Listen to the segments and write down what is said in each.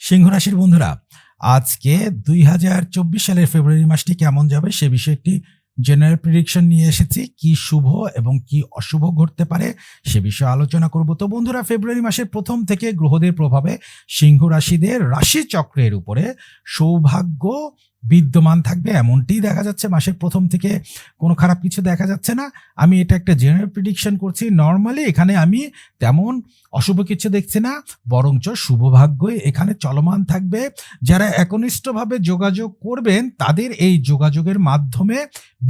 সিংহ রাশির বন্ধুরা, আজকে দুই হাজার চব্বিশ সালের ফেব্রুয়ারি মাসটি কেমন যাবে সে বিষয়ে একটি জেনারেল প্রিডিকশন নিয়ে এসেছি। কি শুভ এবং কি অশুভ ঘটতে পারে সে বিষয়ে আলোচনা করব। তো বন্ধুরা, ফেব্রুয়ারি মাসের প্রথম থেকে গ্রহদের প্রভাবে সিংহ রাশিদের রাশি চক্রের উপরে সৌভাগ্য বিদ্যমান থাকবে এমনটি দেখা যাচ্ছে। মাসের প্রথম থেকে কোনো খারাপ কিছু দেখা যাচ্ছে না। আমি এটা একটা জেনারেল প্রিডিকশন করছি। নর্মালি এখানে আমি তেমন অশুভ কিছু দেখছি না, বরঞ্চ শুভভাগ্যই এখানে চলমান থাকবে। যারা একনিষ্ঠভাবে যোগাযোগ করবেন, তাদের এই যোগাযোগের মাধ্যমে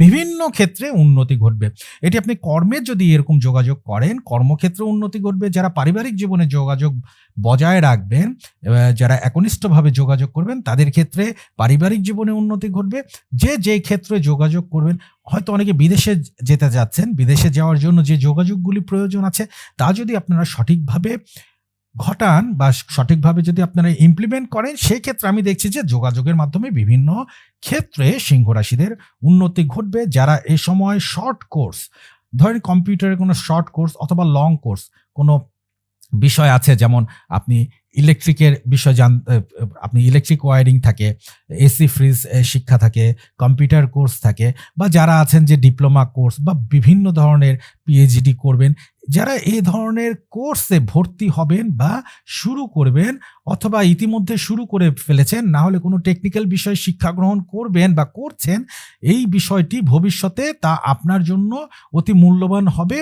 বিভিন্ন ক্ষেত্রে উন্নতি ঘটবে। এটি আপনি কর্মের যদি এরকম যোগাযোগ করেন, কর্মক্ষেত্রে উন্নতি ঘটবে। যারা পারিবারিক জীবনে যোগাযোগ বজায় রাখবেন যারা একনিষ্ঠভাবে যোগাযোগ করবেন, তাদের ক্ষেত্রে পারিবারিক জীবনে উন্নতি ঘটবে। যে যে ক্ষেত্রে যোগাযোগ করবেন, হয়তো অনেকে বিদেশে যেতে যাচ্ছেন, বিদেশে যাওয়ার জন্য যে যোগাযোগগুলি প্রয়োজন আছে, তা যদি আপনারা সঠিকভাবে ঘটান বা সঠিকভাবে যদি আপনারা ইমপ্লিমেন্ট করেন, সেই ক্ষেত্রে আমি দেখছি যে যোগাযোগের মাধ্যমে বিভিন্ন ক্ষেত্রে সিংহ রাশিদের উন্নতি ঘটবে। যারা এ সময় শর্ট কোর্স ধরেন কম্পিউটারের কোনো শর্ট কোর্স অথবা লং কোর্স কোনো বিষয় আছে, যেমন আপনি ইলেকট্রিকের বিষয় জান আপনি ইলেকট্রিক ওয়ারিং থাকে এসি ফ্রিজ শিক্ষা থাকে কম্পিউটার কোর্স থাকে, বা যারা আছেন যে ডিপ্লোমা কোর্স বা বিভিন্ন ধরনের পিএইচডি করবেন, যারা এই ধরনের কোর্সে ভর্তি হবেন বা শুরু করবেন অথবা ইতিমধ্যে শুরু করে ফেলেছেন, না হলে কোনো টেকনিক্যাল বিষয় শিক্ষা গ্রহণ করবেন বা করছেন, এই বিষয়টি ভবিষ্যতে তা আপনার জন্য অতি মূল্যবান হবে।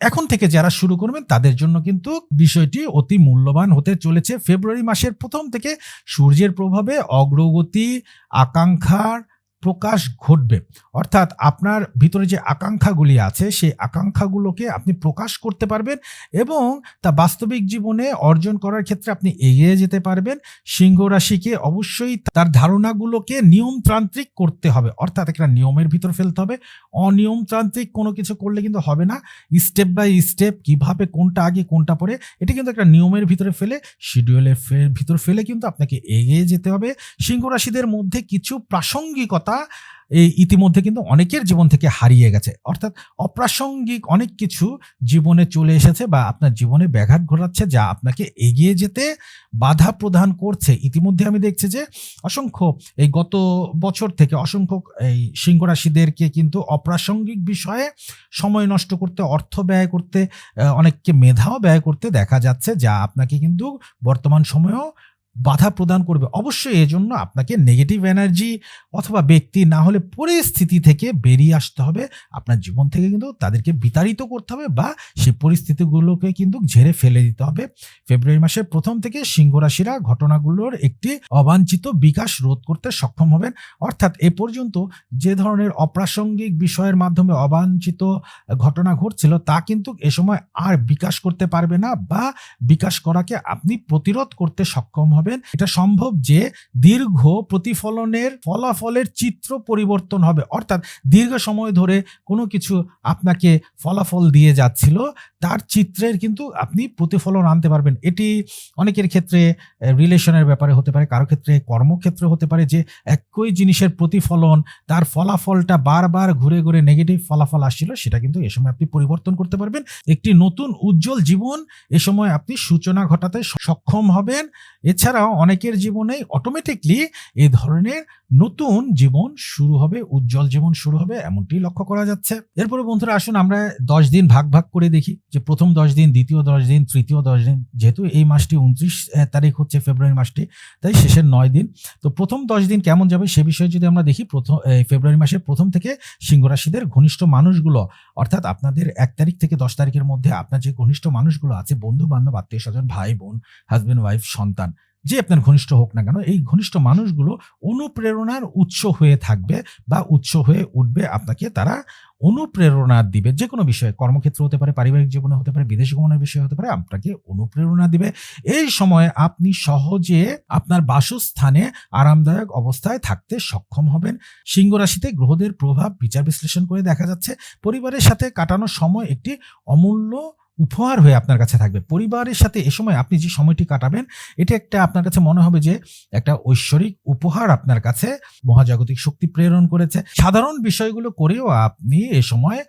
এখন থেকে যারা শুরু করবেন, তাদের জন্য কিন্তু বিষয়টি অতি মূল্যবান হতে চলেছে। ফেব্রুয়ারি মাসের প্রথম থেকে সূর্যের প্রভাবে অগ্রগতি, আকাঙ্ক্ষার প্রকাশ ঘটবে। অর্থাৎ আপনার ভিতরে যে আকাঙ্ক্ষাগুলি আছে, সেই আকাঙ্ক্ষাগুলোকে আপনি প্রকাশ করতে পারবেন এবং তা বাস্তবিক জীবনে অর্জন করার ক্ষেত্রে আপনি এগিয়ে যেতে পারবেন। সিংহ রাশিকে অবশ্যই তার ধারণাগুলোকে নিয়মতান্ত্রিক করতে হবে। অর্থাৎ একটা নিয়মের ভিতর ফেলতে হবে। অনিয়মতান্ত্রিক কোনো কিছু করলে কিন্তু হবে না। স্টেপ বাই স্টেপ কীভাবে কোনটা আগে, কোনটা পরে, এটা কিন্তু একটা নিয়মের ভিতরে ফেলে শিডিউলের ভিতর ফেলে কিন্তু আপনাকে এগিয়ে যেতে হবে। সিংহ রাশিদের মধ্যে কিছু প্রাসঙ্গিকতা এই ইতিমধ্যে কিন্তু অনেকের জীবন থেকে হারিয়ে গেছে। অর্থাৎ অপ্রাসঙ্গিক অনেক কিছু জীবনে চলে এসেছে বা আপনার জীবনে ব্যাঘাত ঘটাচ্ছে যা আপনাকে এগিয়ে যেতে বাধা প্রদান করছে। ইতিমধ্যে আমি দেখছি যে অসংখ্য এই গত বছর থেকে অসংখ্য এই সিংহ রাশিদেরকে কিন্তু অপ্রাসঙ্গিক বিষয়ে সময় নষ্ট করতে, অর্থ ব্যয় করতে, অনেককে মেধাও ব্যয় করতে দেখা যাচ্ছে যা আপনাকে কিন্তু বর্তমান সময়েও বাধা প্রদান করবে। অবশ্যই এজন্য আপনাকে নেগেটিভ এনার্জি অথবা ব্যক্তি না হলে পরিস্থিতি থেকে বেরিয়ে আসতে হবে। আপনার জীবন থেকে কিন্তু তাদেরকে বিতাড়িত করতে হবে বা সেই পরিস্থিতিগুলোকে কিন্তু ঝেড়ে ফেলে দিতে হবে। ফেব্রুয়ারি মাসের প্রথম থেকে সিংহ রাশিরা ঘটনাগুলোর একটি অবাঞ্ছিত বিকাশ রোধ করতে সক্ষম হবেন। অর্থাৎ এ পর্যন্ত যে ধরনের অপ্রাসঙ্গিক বিষয়ের মাধ্যমে অবাঞ্ছিত ঘটনা ঘটছিল, তা কিন্তু এ সময় আর বিকাশ করতে পারবে না বা বিকাশ করাকে আপনি প্রতিরোধ করতে সক্ষম হবেন। এটা সম্ভব যে দীর্ঘ প্রতিফলনের ফলাফলের চিত্র পরিবর্তন হবে। অর্থাৎ দীর্ঘ সময় ধরে কোনো কিছু আপনাকে ফলাফল দিয়ে যাচ্ছিল, তার চিত্রের কিন্তু আপনি প্রতিফলন আনতে পারবেন। এটি অনেকের ক্ষেত্রে রিলেশনের ব্যাপারে হতে পারে, কারও ক্ষেত্রে কর্মক্ষেত্রে হতে পারে যে একই জিনিসের প্রতিফলন, তার ফলাফলটা বারবার ঘুরে ঘুরে নেগেটিভ ফলাফল আসছিল, সেটা কিন্তু এ সময় আপনি পরিবর্তন করতে পারবেন। একটি নতুন উজ্জ্বল জীবন এ সময় আপনি সূচনা ঘটাতে সক্ষম হবেন। এছাড়াও অনেকের জীবনে অটোমেটিকলি এ ধরনের নতুন জীবন শুরু হবে, উজ্জ্বল জীবন শুরু হবে এমনটি লক্ষ্য করা যাচ্ছে। এরপরে বন্ধুরা আসুন আমরা দশ দিন ভাগ ভাগ করে দেখি যে প্রথম দশ দিন, দ্বিতীয় দশ দিন, তৃতীয় দশ দিন, যেহেতু এই মাসটি উনত্রিশ তারিখ হচ্ছে ফেব্রুয়ারি মাসটি, তাই শেষের নয় দিন। তো প্রথম দশ দিন কেমন যাবে সে বিষয়ে যদি আমরা দেখি, প্রথম ফেব্রুয়ারি মাসের প্রথম থেকে সিংহ রাশিদের ঘনিষ্ঠ মানুষগুলো, অর্থাৎ আপনাদের এক তারিখ থেকে দশ তারিখের মধ্যে আপনার যে ঘনিষ্ঠ মানুষগুলো আছে বন্ধু বান্ধব আত্মীয় স্বজন ভাই বোন হাজবেন্ড ওয়াইফ সন্তান যে আপনার ঘনিষ্ঠ হোক না কেন, এই ঘনিষ্ঠ মানুষগুলো অনুপ্রেরণার উৎস হয়ে থাকবে বা উৎস হয়ে উঠবে আপনাকে তারা অনুপ্রেরণা দিবে। যে কোনো বিষয়ে, কর্মক্ষেত্র হতে পারে, পারিবারিক জীবনে হতে পারে, বিদেশ গমনের বিষয় হতে পারে, আপনাকে অনুপ্রেরণা দিবে। এই সময়ে আপনি সহজে আপনার বাসস্থানে আরামদায়ক অবস্থায় থাকতে সক্ষম হবেন। সিংহ রাশিতে গ্রহদের প্রভাব বিচার বিশ্লেষণ করে দেখা যাচ্ছে। পরিবারের সাথে কাটানোর সময় একটি অমূল্য উপহার হয়ে আপনার কাছে থাকবে। পরিবারের সাথে এ সময় আপনি যে সময়টি কাটাবেন, এটা একটা আপনার কাছে মনে হবে যে একটা ঐশ্বরিক উপহার আপনার কাছে, মহাজাগতিক শক্তি প্রেরণ করেছে। সাধারণ বিষয়গুলো করেও আপনি এ সময়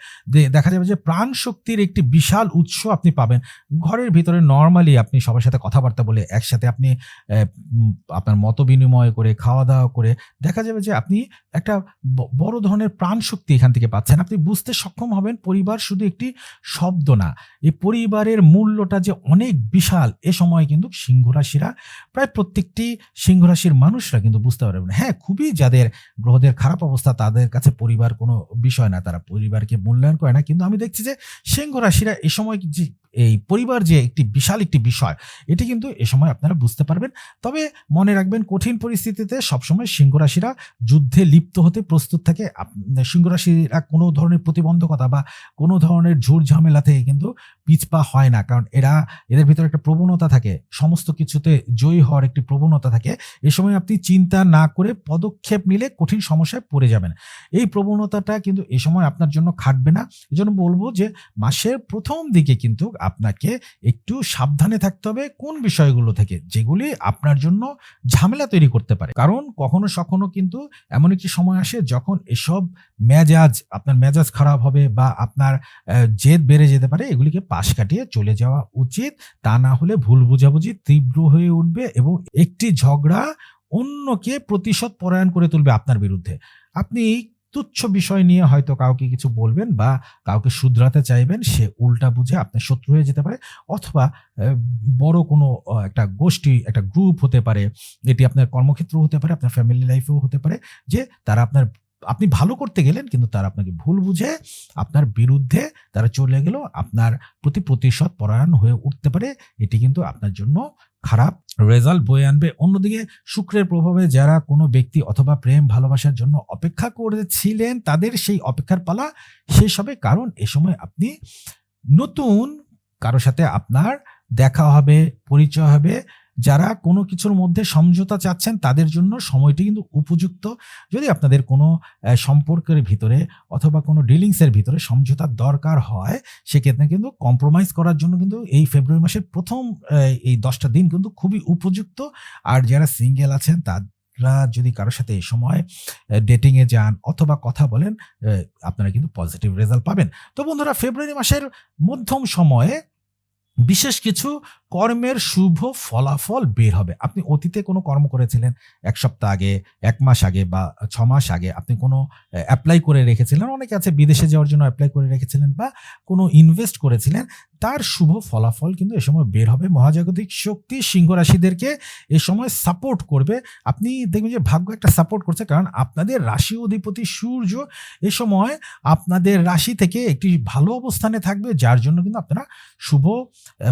দেখা যাবে যে প্রাণ শক্তির একটি বিশাল উৎস আপনি পাবেন। ঘরের ভিতরে নর্মালি আপনি সবার সাথে কথাবার্তা বলে একসাথে আপনি আপনার মত বিনিময় করে খাওয়া দাওয়া করে, দেখা যাবে যে আপনি একটা বড় ধরনের প্রাণ শক্তি এখান থেকে পাচ্ছেন। আপনি বুঝতে সক্ষম হবেন পরিবার শুধু একটি শব্দ না। এই পরিবারের মূল্যটা যে অনেক বিশাল, এ সময় কিন্তু সিংহ রাশিরা প্রায় প্রত্যেকটি সিংহ রাশির মানুষরা কিন্তু বুঝতে পারবে না। হ্যাঁ খুবই যাদের গ্রহদের খারাপ অবস্থা, তাদের কাছে পরিবার কোনো বিষয় না, তারা পরিবারকে মূল্যায়ন করে না। কিন্তু আমি দেখছি যে সিংহ রাশিরা এ সময় এই পরিবার যে একটি বিশাল একটি বিষয়, এটি কিন্তু এ সময় আপনারা বুঝতে পারবেন। তবে মনে রাখবেন, কঠিন পরিস্থিতিতে সবসময় সিংহ রাশিরা যুদ্ধে লিপ্ত হতে প্রস্তুত থাকে। আপ- সিংহ রাশিরা কোনো ধরনের প্রতিবন্ধকতা বা কোনো ধরনের ঝুট ঝামেলা থেকে কিন্তু পিছপা হয় না। কারণ এরা, এদের ভিতরে একটা প্রবণতা থাকে, সমস্ত কিছুতে জয়ী হওয়ার একটি প্রবণতা থাকে। এ সময় আপনি চিন্তা না করে পদক্ষেপ নিলে কঠিন সমস্যায় পড়ে যাবেন। এই প্রবণতাটা কিন্তু এ সময় আপনার জন্য খাটবে না। এই জন্য বলব যে, মাসের প্রথম দিকে কিন্তু আপনাকে একটু সাবধানে থাকতে হবে কোন বিষয়গুলো থেকে, যেগুলি আপনার জন্য ঝামেলা তৈরি করতে পারে। কারণ কখনো সখনো কিন্তু এমন একটি সময় আসে যখন এসব মেজাজ, আপনার মেজাজ খারাপ হবে বা আপনার জেদ বেড়ে যেতে পারে, এগুলিকে পাশ কাটিয়ে চলে যাওয়া উচিত। তা না হলে ভুল বুঝাবুঝি তীব্র হয়ে উঠবে এবং একটি ঝগড়া অন্যকে প্রতিশোধ পরায়ণ করে তুলবে আপনার বিরুদ্ধে। আপনি তুচ্ছ বিষয় নিয়ে হয়তো কাউকে কিছু বলবেন বা কাউকে শুধরাতে চাইবেন, সে উল্টা বুঝে আপনার শত্রু হয়ে যেতে পারে অথবা বড় কোনো একটা গোষ্ঠী, একটা গ্রুপ হতে পারে, এটি আপনার কর্মক্ষেত্র হতে পারে, আপনার ফ্যামিলি লাইফেও হতে পারে, যে তারা আপনার, আপনি ভালো করতে গেলেন কিন্তু তারা আপনাকে ভুল বুঝে, আপনার বিরুদ্ধে তারা চলে গেল আপনার প্রতি প্রতিশোধ পরায়ণ হয়ে উঠতে পারে, এটি কিন্তু আপনার জন্য খারাপ রেজাল্ট বয়ে আনবে। অন্যদিকে, শুক্রের প্রভাবে যারা কোনো ব্যক্তি অথবা প্রেম, ভালোবাসার জন্য অপেক্ষা করেছিলেন, তাদের সেই অপেক্ষার পালা শেষ হবে। কারণ এ সময় আপনি নতুন, কারও সাথে আপনার দেখা হবে, পরিচয় হবে যারা কোনো কিছুর মধ্যে সমঝোতা চাচ্ছেন, তাদের জন্য সময়টি কিন্তু উপযুক্ত। যদি আপনাদের কোনো সম্পর্কের ভিতরে অথবা কোনো ডিলিংসের ভিতরে সমঝোতার দরকার হয়, সেক্ষেত্রে কিন্তু কম্প্রোমাইজ করার জন্য কিন্তু এই ফেব্রুয়ারি মাসের প্রথম এই দশটা দিন কিন্তু খুবই উপযুক্ত। আর যারা সিঙ্গেল আছেন, তারা যদি কারোর সাথে এই সময় ডেটিংয়ে যান অথবা কথা বলেন আপনারা কিন্তু পজিটিভ রেজাল্ট পাবেন। তো বন্ধুরা ফেব্রুয়ারি মাসের মধ্যম সময়ে বিশেষ কিছু কর্মের শুভ ফলাফল বের হবে। আপনি অতীতে কোনো কর্ম করেছিলেন, এক সপ্তাহ আগে, এক মাস আগে বা ছ মাস আগে, আপনি কোনো অ্যাপ্লাই করে রেখেছিলেন, অনেকে আছে বিদেশে যাওয়ার জন্য অ্যাপ্লাই করে রেখেছিলেন বা কোনো ইনভেস্ট করেছিলেন, তার শুভ ফলাফল কিন্তু এ সময় বের হবে। মহাজাগতিক শক্তি সিংহ রাশিদেরকে এ সময় সাপোর্ট করবে। আপনি দেখবেন যে ভাগ্য একটা সাপোর্ট করছে, কারণ আপনাদের রাশি অধিপতি সূর্য এ সময় আপনাদের রাশি থেকে একটি ভালো অবস্থানে থাকবে, যার জন্য কিন্তু আপনারা শুভ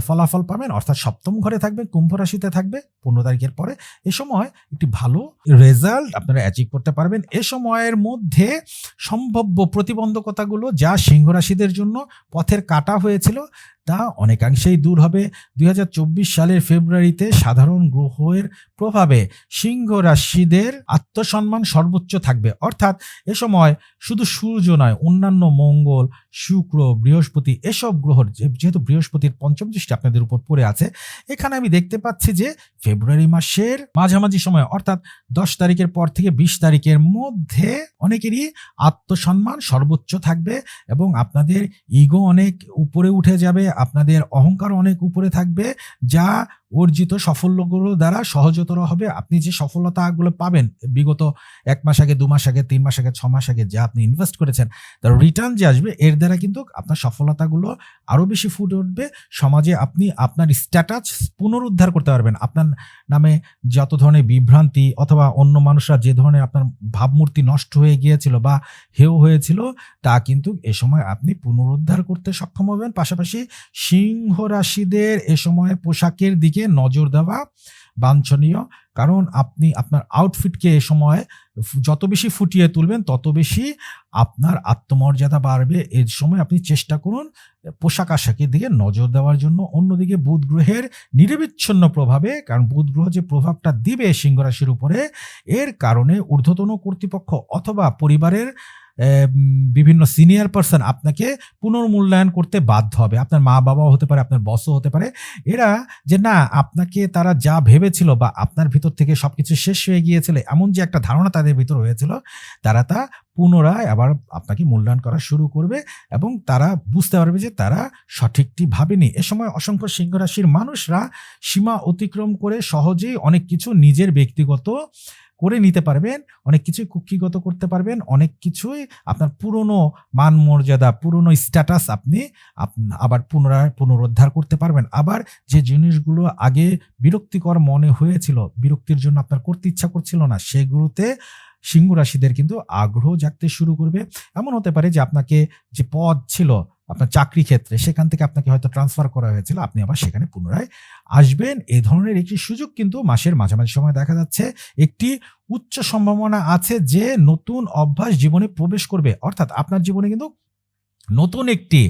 ফলাফল পাবেন। অর্থাৎ সপ্তম ঘরে থাকবে, কুম্ভ রাশিতে থাকবে, পনেরো তারিখের পরে। এ সময় একটি ভালো রেজাল্ট আপনারা অ্যাচিভ করতে পারবেন। এ সময়ের মধ্যে সম্ভাব্য প্রতিবন্ধকতাগুলো যা সিংহ রাশিদের জন্য পথের কাটা হয়েছিল তা অনেকাংশেই দূর হবে। দু হাজার চব্বিশ সালের ফেব্রুয়ারিতে সাধারণ গ্রহের প্রভাবে সিংহ রাশিদের আত্মসম্মান সর্বোচ্চ থাকবে। অর্থাৎ এ সময় শুধু সূর্য নয়, অন্যান্য মঙ্গল, শুক্র, বৃহস্পতি এসব গ্রহ যে- যেহেতু বৃহস্পতির পঞ্চম দৃষ্টি আপনাদের উপর পড়ে আছে, এখানে আমি দেখতে পাচ্ছি যে ফেব্রুয়ারি মাসের মাঝামাঝি সময়, অর্থাৎ দশ তারিখের পর থেকে বিশ তারিখের মধ্যে অনেকেরই আত্মসম্মান সর্বোচ্চ থাকবে এবং আপনাদের ইগো অনেক উপরে উঠে যাবে। আপনাদের অহংকার অনেক উপরে থাকবে যা অর্জিত সাফল্যগুলো দ্বারা সহজতর হবে। আপনি যে সফলতাগুলো পাবেন, বিগত এক মাস আগে, দু মাস আগে, তিন মাস আগে, ছ মাস আগে যা আপনি ইনভেস্ট করেছেন, তার রিটার্ন যে আসবে, এর দ্বারা কিন্তু আপনার সফলতাগুলো আরও বেশি ফুটে উঠবে। সমাজে আপনি আপনার স্ট্যাটাস পুনরুদ্ধার করতে পারবেন। আপনার নামে যত ধরনের বিভ্রান্তি অথবা অন্য মানুষরা যে ধরনের আপনার ভাবমূর্তি নষ্ট হয়ে গিয়েছিল বা হেও হয়েছিল, তা কিন্তু এ সময় আপনি পুনরুদ্ধার করতে সক্ষম হবেন। পাশাপাশি সিংহ রাশিদের এ সময় পোশাকের দিকে নজর দেওয়া বাঞ্ছনীয়। কারণ আপনি আপনার আউটফিটকে এ সময় যত বেশি ফুটিয়ে তুলবেন, তত বেশি আপনার আত্মমর্যাদা বাড়বে। এর সময় আপনি চেষ্টা করুন পোশাক আশাকের দিকে নজর দেওয়ার জন্য। অন্যদিকে বুধ গ্রহের নিরবিচ্ছিন্ন প্রভাবে, কারণ বুধ গ্রহ যে প্রভাবটা দিবে সিংহ রাশির উপরে, এর কারণে ঊর্ধ্বতন কর্তৃপক্ষ অথবা পরিবারের বিভিন্ন সিনিয়র পার্সন আপনাকে পুনর্মূল্যায়ন করতে বাধ্য হবে। আপনার মা বাবাও হতে পারে, আপনার বসও হতে পারে। এরা যে না, আপনাকে তারা যা ভেবেছিল বা আপনার ভিতর থেকে সব কিছু শেষ হয়ে গিয়েছিল, এমন যে একটা ধারণা তাদের ভিতর হয়েছিল তারা তা পুনরায় আবার আপনাকে মূল্যায়ন করা শুরু করবে এবং তারা বুঝতে পারবে যে তারা সঠিকটি ভাবেনি। এ সময় অসংখ্য সিংহ রাশির মানুষরা সীমা অতিক্রম করে সহজেই অনেক কিছু নিজের ব্যক্তিগত করে নিতে পারবেন, অনেক কিছুই কুক্ষিগত করতে পারবেন, অনেক কিছুই আপনার পুরনো মান মর্যাদা পুরনো স্ট্যাটাস আপনি আবার পুনরায় পুনরুদ্ধার করতে পারবেন। আবার যে জিনিসগুলো আগে বিরক্তিকর মনে হয়েছিল, বিরক্তির জন্য আপনার করতে ইচ্ছা করছিল না, সেগুলোতে সিংহ রাশিদের কিন্তু আগ্রহ জাগতে শুরু করবে। এমন হতে পারে যে আপনাকে যে পদ ছিল আপনার চাকরি ক্ষেত্রে, সেখান থেকে আপনাকে হয়তো ট্রান্সফার করা হয়েছিল, আপনি আবার সেখানে পুনরায় আসবেন। এ ধরনের একটি সুযোগ কিন্তু মাসের মাঝামাঝি সময় দেখা যাচ্ছে। একটি উচ্চ সম্ভাবনা আছে যে নতুন অভ্যাস জীবনে প্রবেশ করবে। অর্থাৎ আপনার জীবনে কিন্তু নতুন একটি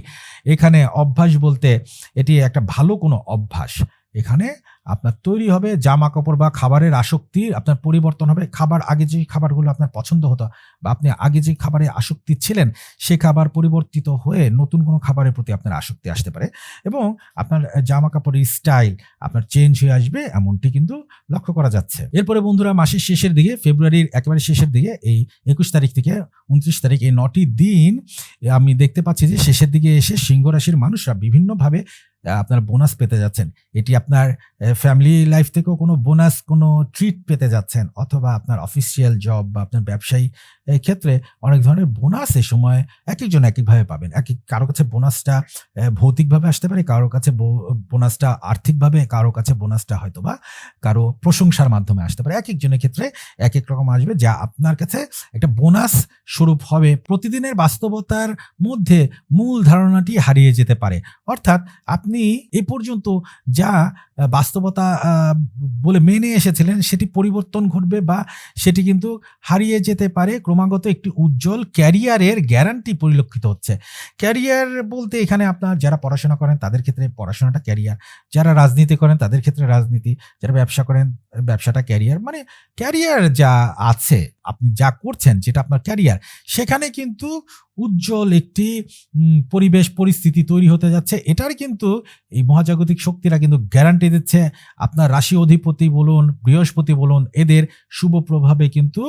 এখানে অভ্যাস বলতে এটি একটা ভালো কোনো অভ্যাস। এখানে আপনার তৈরি হবে জামা কাপড় বা খাবারের আসক্তি, আপনার পরিবর্তন হবে খাবার, আগে যে খাবারগুলো আপনার পছন্দ হতো বা আপনি আগে যে খাবারে আসক্তি ছিলেন, সে খাবার পরিবর্তিত হয়ে নতুন কোনো খাবারের প্রতি আপনার আসক্তি আসতে পারে এবং আপনার জামা কাপড়ের স্টাইল আপনার চেঞ্জ হয়ে আসবে, এমনটি কিন্তু লক্ষ্য করা যাচ্ছে। এরপরে বন্ধুরা, মাসের শেষের দিকে, ফেব্রুয়ারির একেবারে শেষের দিকে, এই একুশ তারিখ থেকে উনত্রিশ তারিখ, এই নটি দিন, আমি দেখতে পাচ্ছি যে শেষের দিকে এসে সিংহ রাশির মানুষরা বিভিন্নভাবে আপনার বোনাস পেতে যাচ্ছেন। এটি আপনার ফ্যামিলি লাইফ থেকেও কোনো বোনাস কোনো ট্রিট পেতে যাচ্ছেন, অথবা আপনার অফিসিয়াল জব বা আপনার ব্যবসায়ী ক্ষেত্রে অনেক ধরনের বোনাস এ সময় এক একজন এক একভাবে পাবেন। এক এক- কারও কাছে বোনাসটা ভৌতিকভাবে আসতে পারে, কারও কাছে বোনাসটা আর্থিকভাবে, কারও কাছে বোনাসটা হয়তো বা কারও প্রশংসার মাধ্যমে আসতে পারে। এক একজনের ক্ষেত্রে এক এক রকম আসবে, যা আপনার কাছে একটা বোনাস স্বরূপ হবে। প্রতিদিনের বাস্তবতার মধ্যে মূল ধারণাটি হারিয়ে যেতে পারে। অর্থাৎ আপনি এ পর্যন্ত যা বাস্তবতা বলে মেনে এসেছিলেন সেটি পরিবর্তন ঘটবে বা সেটি কিন্তু হারিয়ে যেতে পারে। ক্রমাগত একটি উজ্জ্বল ক্যারিয়ারের গ্যারান্টি পরিলক্ষিত হচ্ছে। ক্যারিয়ার বলতে এখানে আপনার যারা পড়াশোনা করেন তাদের ক্ষেত্রে পড়াশোনাটা ক্যারিয়ার। যারা রাজনীতি করেন তাদের ক্ষেত্রে রাজনীতি। যারা ব্যবসা করেন, ব্যবসাটা ক্যারিয়ার। মানে ক্যারিয়ার যা আছে আপনি যা করছেন, যেটা আপনার ক্যারিয়ার সেখানে কিন্তু উজ্জ্বল একটি পরিবেশ, পরিস্থিতি তৈরি হতে যাচ্ছে। এটার কিন্তু এই মহাজাগতিক শক্তিরা কিন্তু গ্যারান্টি দিচ্ছে। আপনার রাশি অধিপতি বলুন, বৃহস্পতি বলুন, এদের শুভ প্রভাবে কিন্তু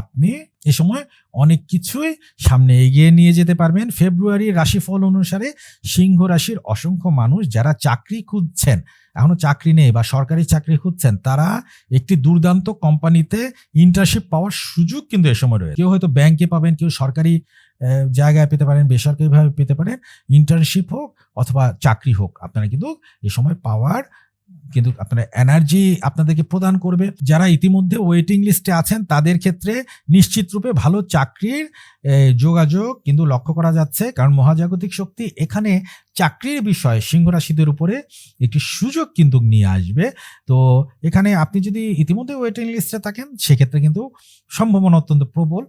আপনি এ সময় অনেক কিছুই সামনে এগিয়ে নিয়ে যেতে পারবেন। ফেব্রুয়ারির রাশিফল অনুসারে সিংহ রাশির অসংখ্য মানুষ যারা চাকরি খুঁজছেন এখনও চাকরি নেই বা সরকারি চাকরি খুঁজছেন, তারা একটি দুর্দান্ত কোম্পানিতে ইন্টার্নশিপ পাওয়ার সুযোগ কিন্তু এ সময় রয়েছে। কেউ হয়তো ব্যাংকে পাবেন, কেউ সরকারি জায়গায় পেতে পারেন, বেসরকারিভাবে পেতে পারেন। ইন্টার্নশিপ হোক অথবা চাকরি হোক, আপনারা কিন্তু এ সময় পাওয়ার কিন্তু আপনারা এনার্জি আপনাদেরকে প্রদান করবে। যারা ইতিমধ্যে ওয়েটিং লিস্টে আছেন, তাদের ক্ষেত্রে নিশ্চিত রূপে ভালো চাকরির যোগাযোগ কিন্তু লক্ষ্য করা যাচ্ছে। কারণ মহাজাগতিক শক্তি এখানে চাকরির বিষয়ে সিংহ রাশিদের উপরে একটি সুযোগ কিন্তু নিয়ে আসবে। তো এখানে আপনি যদি ইতিমধ্যে ওয়েটিং লিস্টে থাকেন, সেক্ষেত্রে কিন্তু সম্ভাবনা অত্যন্ত প্রবল।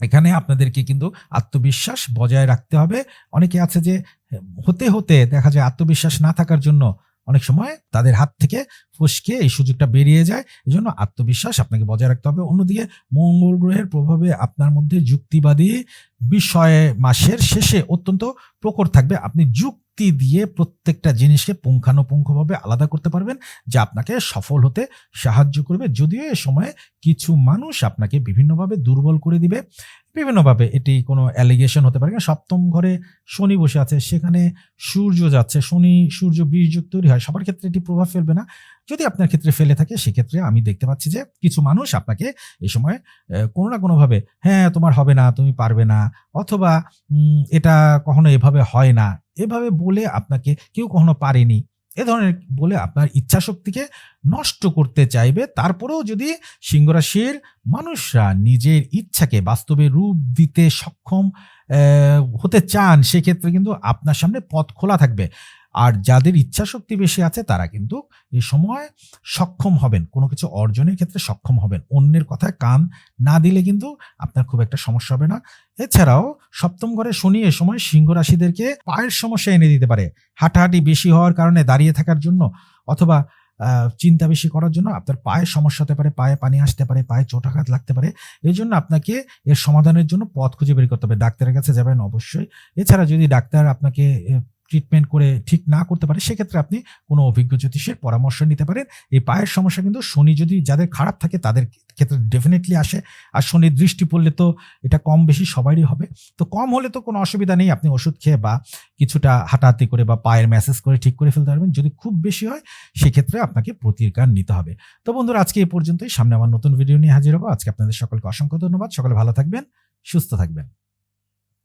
এখানে আপনাদেরকে কিন্তু আত্মবিশ্বাস বজায় রাখতে হবে। অনেকে আছে যে, হতে হতে দেখা যায় আত্মবিশ্বাস না থাকার জন্য অনেক সময় তাদের হাত থেকে ফসকে এই সুযোগটা বেরিয়ে যায়। এই জন্য আত্মবিশ্বাস আপনাকে বজায় রাখতে হবে। অন্যদিকে মঙ্গল গ্রহের প্রভাবে আপনার মধ্যে যুক্তিবাদী বিষয়ে মাসের শেষে অত্যন্ত প্রখর থাকবে। আপনি যুক্তি দিয়ে প্রত্যেকটা জিনিসকে পুঙ্খানুপুঙ্খভাবে আলাদা করতে পারবেন, যা আপনাকে সফল হতে সাহায্য করবে। যদিও এ সময়ে কিছু মানুষ আপনাকে বিভিন্নভাবে দুর্বল করে দিবে। বিভিন্নভাবে এটি কোনো অ্যালিগেশন হতে পারে সপ্তম ঘরে শনি বসে আছে, সেখানে সূর্য যাচ্ছে। শনি, সূর্য বীর্য তৈরি হয়। সবার ক্ষেত্রে এটি প্রভাব ফেলবে না। যদি আপনার ক্ষেত্রে ফেলে থাকে, সেক্ষেত্রে আমি দেখতে পাচ্ছি যে কিছু মানুষ আপনাকে এই সময় কোনো না কোনোভাবে হ্যাঁ তোমার হবে না, তুমি পারবে না, অথবা এটা কখনো এভাবে হয় না। এভাবে বলে আপনাকে কেউ কখনো পারেনি। এ ধরনের বলে আপনার ইচ্ছা শক্তিকে নষ্ট করতে চাইবে। তারপরেও যদি সিংহরাশির মানুষরা নিজের ইচ্ছাকে বাস্তবে রূপ দিতে সক্ষম হতে চান, সেক্ষেত্রে কিন্তু আপনার সামনে পথ খোলা থাকবে। আর যাদের ইচ্ছা শক্তি বেশি আছে, তারা কিন্তু এই সময় সক্ষম হবেন। কোনো কিছু অর্জনের ক্ষেত্রে সক্ষম হবেন। অন্যের কথায় কান না দিলে কিন্তু আপনার খুব একটা সমস্যা হবে না। এছাড়াও সপ্তম ঘরে শনি এ সময় সিংহ রাশিদেরকে পায়ের সমস্যা এনে দিতে পারে। হাঁটাহাঁটি বেশি হওয়ার কারণে দাঁড়িয়ে থাকার জন্য অথবা চিন্তা বেশি করার জন্য আপনার পায়ে সমস্যা হতে পারে, পায়ে পানি আসতে পারে, পায়ে চোটাঘাত লাগতে পারে। এই জন্য আপনাকে এর সমাধানের জন্য পথ খুঁজে বের করতে হবে। ডাক্তারের কাছে যাবেন অবশ্যই। এছাড়া যদি ডাক্তার আপনাকে ট্রিটমেন্ট করে ঠিক না করতে পারে, সেক্ষেত্রে আপনি কোনো অভিজ্ঞ জ্যোতিষের পরামর্শ নিতে পারেন। এই পায়ের সমস্যা কিন্তু শনি যদি যাদের খারাপ থাকে তাদের ক্ষেত্রে ডেফিনেটলি আসে। আর শনির দৃষ্টি পড়লে তো এটা কম বেশি সবারই হবে। তো কম হলে তো কোনো অসুবিধা নেই, আপনি ওষুধ খেয়ে বা কিছুটা হাঁটাহাঁটি করে বা পায়ের ম্যাসেজ করে ঠিক করে ফেলতে পারবেন। যদি খুব বেশি হয়, সেক্ষেত্রে আপনাকে প্রতিকার নিতে হবে। তো বন্ধুরা, আজকে এই পর্যন্তই। সামনে আমার নতুন ভিডিও নিয়ে হাজির হব। আজকে আপনাদের সকলকে অসংখ্য ধন্যবাদ। সকলে ভালো থাকবেন, সুস্থ থাকবেন।